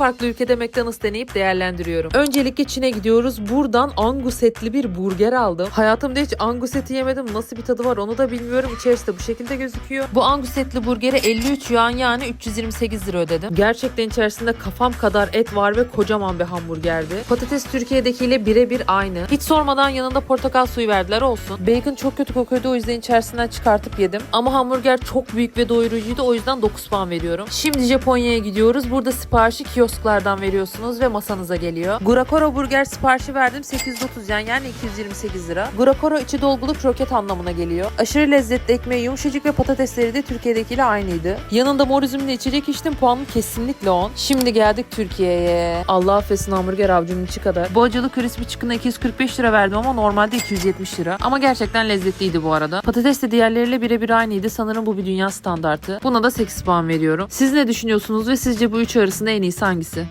farklı ülkede McDonald's deneyip değerlendiriyorum. Öncelikle Çin'e gidiyoruz. Buradan Angus etli bir burger aldım. Hayatımda hiç Angus eti yemedim. Nasıl bir tadı var onu da bilmiyorum. İçerisi de bu şekilde gözüküyor. Bu Angus etli burgere 53 yuan yani 328 lira ödedim. Gerçekten içerisinde kafam kadar et var ve kocaman bir hamburgerdi. Patates Türkiye'dekiyle birebir aynı. Hiç sormadan yanında portakal suyu verdiler olsun. Bacon çok kötü kokuyordu o yüzden içerisinden çıkartıp yedim. Ama hamburger çok büyük ve doyurucuydu o yüzden 9 puan veriyorum. Şimdi Japonya'ya gidiyoruz. Burada siparişi kiosklardan veriyorsunuz ve masanıza geliyor. Gurakoro burger siparişi verdim 830 yani yani 228 lira. Gurakoro içi dolgulu kroket anlamına geliyor. Aşırı lezzetli ekmeği yumuşacık ve patatesleri de Türkiye'dekiyle aynıydı. Yanında mor üzümlü içecek içtim puanım kesinlikle 10. Şimdi geldik Türkiye'ye. Allah affetsin hamburger avcumun içi kadar. Bu acılı crispy chicken'a 245 lira verdim ama normalde 270 lira. Ama gerçekten lezzetliydi bu arada. Patates de diğerleriyle birebir aynıydı. Sanırım bu bir dünya standartı. Buna da 8 puan veriyorum. Siz ne düşünüyorsunuz ve sizce bu üç arasında en iyisi hangisi? ekonomisi.